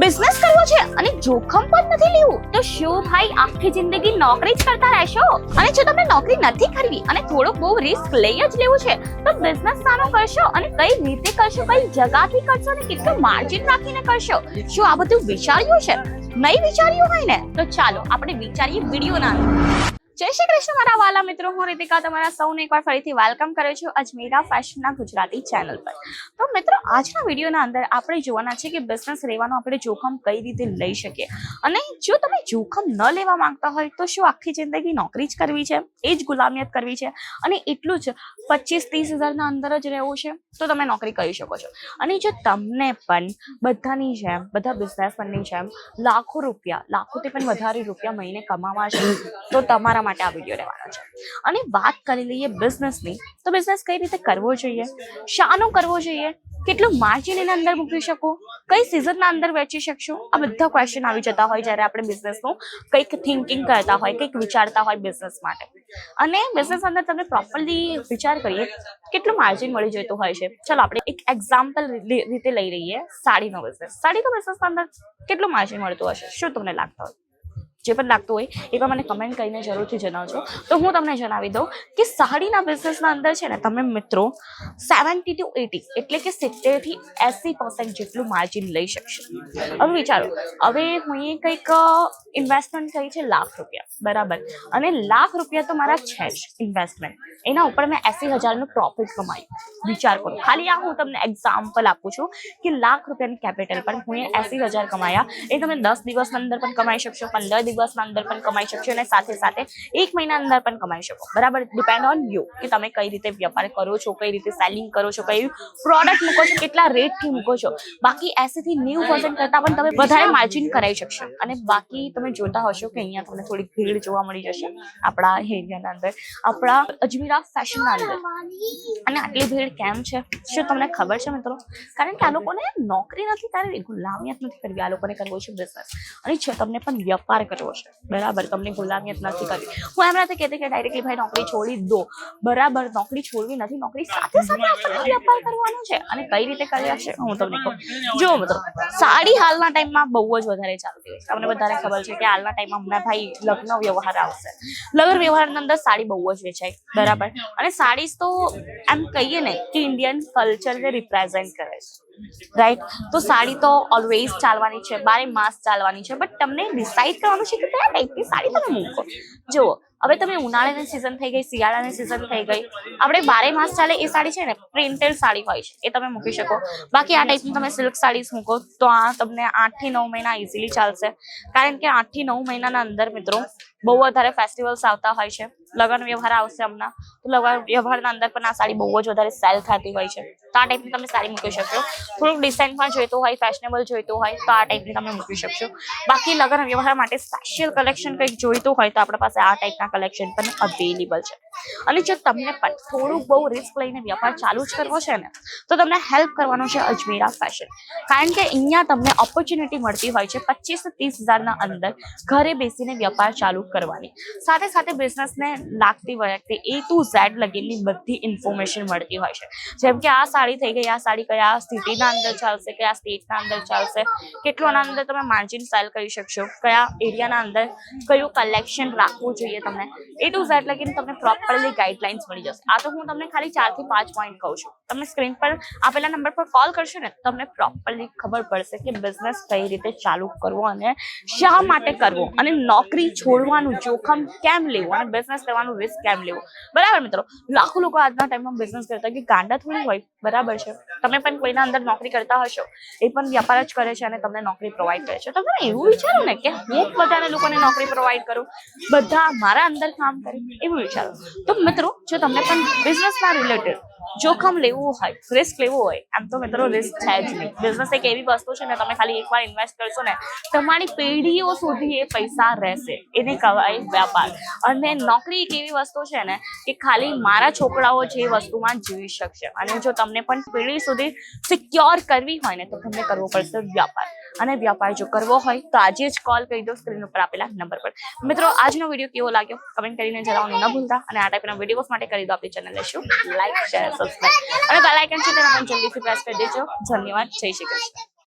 Business કરવો છે અને જોખમ પણ નથી લેવું, તો શું ભાઈ આખી જિંદગી નોકરી જ કરતા રહેશો? અને જો તમને નોકરી નથી કરવી અને થોડો બહુ રિસ્ક લઈ જ લેવું છે, તો બિઝનેસ સાનો કરશો અને કઈ રીતે કરશો, કઈ જગાથી કરશો અને કેટલું માર્જિન રાખીને કરશો? શું આ બધું વિચાર્યું છે? નહીં વિચાર્યું હોય ને, તો ચાલો આપણે વિચારીએ વિડીયોના જય શ્રી કૃષ્ણ મારા વાલા મિત્રો, હું રીતિકા તમારા સૌને એકવાર ફરીથી વેલકમ કરું છું અજમેરા ફેશનના ગુજરાતી ચેનલ પર. તો મિત્રો, આજના વિડીયોના અંદર આપણે જોવાના છે કે બિઝનેસ લેવાનો આપણે જોખમ કઈ રીતે લઈ શકીએ. અને જો તમે જોખમ ન લેવા માંગતા હોય, તો શું આખી જિંદગી નોકરી જ કરવી છે? એ જ ગુલામિયત કરવી છે. અને એટલું જ પચીસ ત્રીસ હજારના અંદર જ રહેવું છે, તો તમે નોકરી કરી શકો છો. અને જો તમને પણ બધાની જેમ, બધા બિઝનેસમેનની જેમ લાખો રૂપિયા, લાખોથી પણ વધારે રૂપિયા મહિને કમાવા છે, તો તમારા માટે આ વીડિયો રહેવાનો છે. અને વાત કરી લઈએ બિઝનેસની તો બિઝનેસ કઈ રીતે કરવો જોઈએ? શાનો કરવો જોઈએ? કેટલું માર્જિન એના અંદર મૂકી શકો? કઈ સિઝનના અંદર વેચી શકશો? આ બધા ક્વેશ્ચન આવી જતા હોય જ્યારે આપણે બિઝનેસનું કંઈક થિંકિંગ કરતા હોય, કંઈક વિચારતા હોય બિઝનેસ માટે. અને બિઝનેસ અંદર તમને પ્રોપરલી વિચાર કરીએ, કેટલું માર્જિન મળી જતું હોય છે? ચલો આપણે એક એક્ઝામ્પલ રીતે લઈ રહીએ સાડીનો બિઝનેસ સાડીનો બિઝનેસ અંદર કેટલું માર્જિન મળતું હશે? શું તમને લાગતું હોય? જે પણ લાગતું હોય એ પણ મને કમેન્ટ કરીને જરૂરથી જણાવજો. તો હું તમને જણાવી દઉં કે સાડીના બિઝનેસના અંદર છે ને તમે મિત્રો સેવન્ટી ટુ એટી એટલે કે સિત્તેરથી એંસી પર્સન્ટ જેટલું માર્જિન લઈ શકશો. હવે વિચારો, હવે હું એ કંઈક ઇન્વેસ્ટમેન્ટ થઈ છે લાખ રૂપિયા. બરાબર. અને લાખ રૂપિયા તો મારા છે જ ઇન્વેસ્ટમેન્ટ એના ઉપર મેં એંસી હજારનું પ્રોફિટ કમાયું. વિચાર કરો. ખાલી આ હું તમને એક્ઝામ્પલ આપું છું કે લાખ રૂપિયાની કેપિટલ પર હું એસી હજાર કમાયા. એ તમે દસ દિવસના અંદર પણ કમાઈ શકશો, પંદર દિવસના અંદર પણ કમાઈ શકશો અને સાથે સાથે એક મહિના અંદર પણ કમાઈ શકો. બરાબર? ડિપેન્ડ ઓન યુ કે તમે કઈ રીતે વેપાર કરો છો, કઈ રીતે સેલિંગ કરો છો, કઈ પ્રોડક્ટ મૂકો છો, કેટલા રેટથી મૂકો છો. બાકી એસી થી નેવું પર્સન્ટ કરતા પણ તમે વધારે માર્જિન કરાવી શકશો. અને બાકી તમે જોતા હશો કે અહીંયા તમને થોડી ભીડ જોવા મળી જશે આપણા એરિયાના અંદર. આપણા અજમીરા ફેશનના અંદર. અને આટલી ભીડ કેમ છે? શું તમને ખબર છે મિત્રો? કારણ કે આ લોકોને નોકરી નથી કરવી ગુલામિયત નથી કરવી. આ લોકોને કરવો છે બિઝનેસ અને છે, તમને પણ વેપાર કરવો છે. બરાબર, તમને ગુલામિયત નથી કરવી. હું એમ નથી કહેતી કે ડાયરેક્ટલી ભાઈ નોકરી છોડી દો. બરાબર, નોકરી છોડવી નથી, નોકરી સાથે સાથે આપણને વેપાર કરવાનો છે. અને કઈ રીતે કર્યા છે, હું તમને કહું. જો મિત્રો, સાડી હાલના ટાઈમમાં બહુ જ વધારે ચાલતી હોય છે. તમને બધાને ખબર છે કે હાલના ટાઈમમાં હમણાં ભાઈ લગ્ન વ્યવહાર આવશે. લગ્ન વ્યવહારની અંદર સાડી બહુ જ વેચાય. બરાબર? અને સાડીઝ તો એમ કહીએ ને કે ઇન્ડિયન કલ્ચરને રિપ્રેઝેન્ટ કરે છે. રાઈટ તો સાડી તો ઓલવેઝ ચાલવાની છે, બારે માસ ચાલવાની છે બટ તમને ડિસાઈડ કરવાનું છે કે કયા ટાઈપની સાડી તમે મૂકો. જુઓ, હવે તમે ઉનાળાની સિઝન થઈ ગઈ, શિયાળાની સિઝન થઈ ગઈ. આપણે બારે માસ ચાલે એ સાડી છે ને પ્રિન્ટેડ સાડી હોય છે, એ તમે મૂકી શકો. બાકી આ ટાઈપની તમે સિલ્ક સાડી મૂકો, તો આ તમને આઠથી નવ મહિના ઇઝીલી ચાલશે. કારણ કે આઠથી નવ મહિનાના અંદર મિત્રો, બહુ વધારે ફેસ્ટિવલ્સ આવતા હોય છે. લગ્ન વ્યવહાર આવશે હમણાં. તો લગ્ન વ્યવહારના અંદર પણ આ સાડી બહુ જ વધારે સેલ થતી હોય છે. તો આ ટાઈપની તમે સાડી મૂકી શકશો. થોડુંક ડિઝાઇનમાં જોઈતું હોય ફેશનેબલ જોઈતું હોય, તો આ ટાઈપની તમે મૂકી શકશો. બાકી લગ્ન વ્યવહાર માટે સ્પેશિયલ કલેક્શન કંઈક જોઈતું હોય, તો આપણા પાસે આ ટાઈપના કલેક્શન પણ અવેલેબલ છે. અને જો તમને પણ થોડુંક બહુ રિસ્ક લઈને વ્યાપાર ચાલુ જ કરવો છે ને, તો તમને હેલ્પ કરવાનો છે અજમેરા ફેશન કારણ કે અહીંયા તમને ઓપોર્ચ્યુનિટી મળતી હોય છે પચીસ ત્રીસ હજારના અંદર ઘરે બેસીને વ્યાપાર ચાલુ કરવાની. સાથે સાથે બિઝનેસને લાગતી વખતે એ ટુ ઝેડ લગીની બધી ઇન્ફોર્મેશન મળતી હોય છે. જેમ કે આ સાડી થઈ ગઈ, આ સાડી કયા સ્થિતિના અંદર ચાલશે, કયા સ્ટેટના અંદર ચાલશે, કેટલોના અંદર તમે માર્જિન સેલ કરી શકશો, કયા એરિયાના અંદર કયું કલેક્શન રાખવું જોઈએ તમને. એ ટુ ઝેડ લગીને તમને પ્રોપરલી ગાઈડલાઇન્સ મળી જશે. આ તો હું તમને ખાલી ચારથી પાંચ પોઈન્ટ કહું છું. તમે સ્ક્રીન પર આપેલા નંબર પર કોલ કરશો ને, તમને પ્રોપરલી ખબર પડશે કે બિઝનેસ કઈ રીતે ચાલુ કરવો અને શા માટે કરવો અને નોકરી છોડવાનું જોખમ કેમ લેવું અને બિઝનેસ લેવાનું રિસ્ક કેમ લેવું? બરાબર મિત્રો? લાખો લોકો આજના ટાઈમમાં બિઝનેસ કરતા કે ગાંડા થોડી હોય, બરાબર છે? તમે પણ કોઈના અંદર નોકરી કરતા હશો, એ પણ વ્યાપાર જ કરે છે અને તમને નોકરી પ્રોવાઈડ કરે છે. તમે એવું વિચારો ને કે હું બધાને લોકોને નોકરી પ્રોવાઈડ કરું, બધા મારા અંદર કામ કરે, એવું વિચારો. તો મિત્રો, જો તમને પણ બિઝનેસના રિલેટેડ જોખમ લેવું હોય રિસ્ક લેવું હોય, આમ તો મિત્રો રિસ્ક છે જ નહીં. બિઝનેસ એક એવી વસ્તુ છે ને, તમે ખાલી એકવાર ઇન્વેસ્ટ કરશો ને, તમારી પેઢીઓ સુધી એ પૈસા રહેશે. એને કહેવાય વ્યાપાર. અને નોકરી એક એવી વસ્તુ છે ને, કે ખાલી મારા છોકરાઓ જે વસ્તુમાં જીવી શકશે. અને જો તમને પણ પેઢી સુધી સિક્યોર કરવી હોય ને, તો તમને કરવો પડશે વ્યાપાર. અને વ્યાપાર જો કરવો હોય, તો આજે જ કોલ કરી દો સ્ક્રીન ઉપર આપેલા નંબર પર. મિત્રો, આજનો વીડિયો કેવો લાગ્યો? કમેન્ટ કરીને જણાવવાનું ન ભૂલતા. અને આ ટાઈપના વિડીયોઝ માટે કરી દો આપણી ચેનલને શું? લાઈક શેર સબસ્ક્રાઈબ અને બેલ આઇકન છે, તેને પણ જલ્દીથી પ્રેસ કરી દેજો. ધન્યવાદ. જય શ્રી કૃષ્ણ.